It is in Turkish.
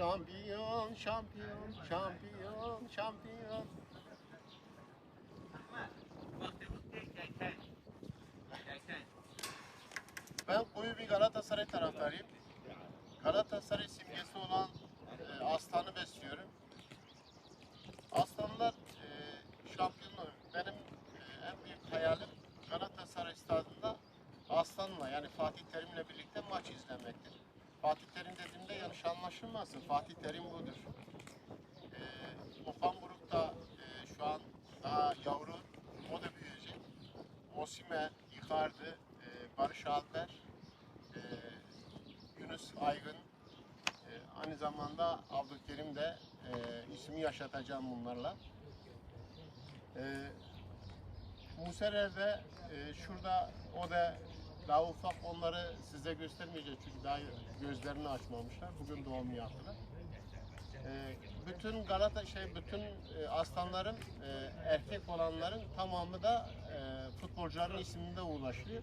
Şampiyon, şampiyon, şampiyon, şampiyon. Ben koyu bir Galatasaray taraftarıyım. Galatasaray simgesi olan e, aslanı besliyorum. Aslanlar e, şampiyonluğu. Benim e, en büyük hayalim Galatasaray stadında aslanla yani Fatih Terim'le birlikte maç izlemektir. Fatih Terim yanlış anlaşılmasın. Fatih Terim budur. E, Okan Buruk da e, şu an daha yavru. O da büyüyecek. Osime, Icardi, e, Barış Alper, e, Yunus Aygın, e, aynı zamanda Abdülkerim de e, ismi yaşatacağım bunlarla. E, Muserer de e, şurada o da daha ufak onları size göstermeyeceğiz çünkü daha gözlerini açmamışlar. Bugün doğum yaptılar. E, bütün Galata şey bütün e, aslanların e, erkek olanların tamamı da e, futbolcuların isminde ulaşıyor.